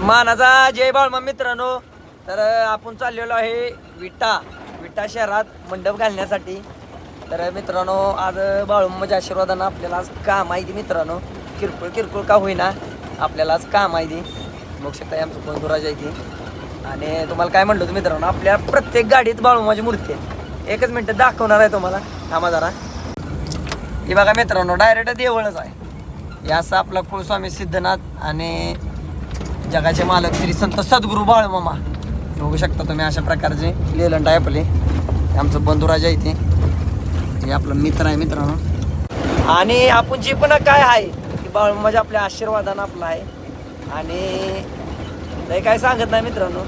मानाचा जय बाळमा मित्रांनो. तर आपण चाललेलो आहे विटा. विटा शहरात मंडप घालण्यासाठी. तर मित्रांनो आज बाळूमाच्या आशीर्वादानं आपल्याला आज काम आहे ती मित्रांनो. किरकोळ किरकोळ का होईना आपल्याला आज काम आहे ती. बघू शकता आमचं बंधुराज आहे ती. आणि तुम्हाला काय म्हणलं होतं मित्रांनो आपल्या प्रत्येक गाडीत बाळूमाची मूर्ती आहे. एकच मिनटं दाखवणार आहे तुम्हाला. थांबा जरा. हे बघा मित्रांनो डायरेक्ट देवळच आहे. हे असं आपला कुळस्वामी सिद्धनाथ आणि जगाचे मालक श्री संत सद्गुरू बाळमामा. बघू शकता तुम्ही अशा प्रकारचे लेलंड आहे आपले. आमचं बंधुराजा इथे. हे आपलं मित्र आहे मित्रांनो. आणि आपण जे पण काय आहे की बाळमामाच्या आपल्या आशीर्वादानं आपलं आहे. आणि काय सांगत नाही मित्रांनो.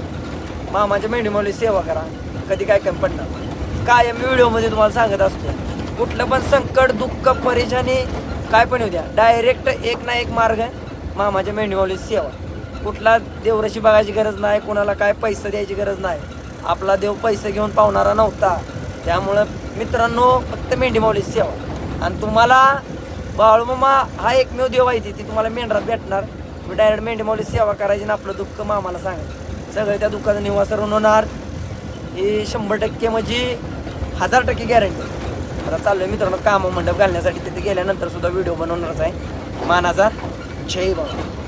मामाच्या मेंढीमुळे सेवा करा. कधी काय कमी पडणार कायम व्हिडिओमध्ये तुम्हाला सांगत असतो. कुठलं पण संकट दुःख परेशानी काय पण येऊ द्या. डायरेक्ट एक ना एक मार्ग आहे मामाच्या मेंढीमाऊली सेवा. कुठला देवराशी बघायची गरज नाही कोणाला काय पैसे द्यायची गरज नाही. आपला देव पैसे घेऊन पावणारा नव्हता. त्यामुळं मित्रांनो फक्त मेंढीमाऊली सेवा. आणि तुम्हाला बाळूमामा हा एकमेव देव आहे ती तुम्हाला मेंढरात भेटणार. तुम्ही डायरेक्ट मेंढीमाऊली सेवा करायची आणि आपलं दुःख मामाला सांगायचं सगळं त्या दुःखाचा निवासरून होणार. ही शंभर टक्के म्हणजे हजार टक्के गॅरंटी आता आहे मित्रांनो कामं मंडप घालण्यासाठी तिथे गेल्यानंतर सुद्धा व्हिडिओ बनवणारच आहे. मानाचा जय बाबा.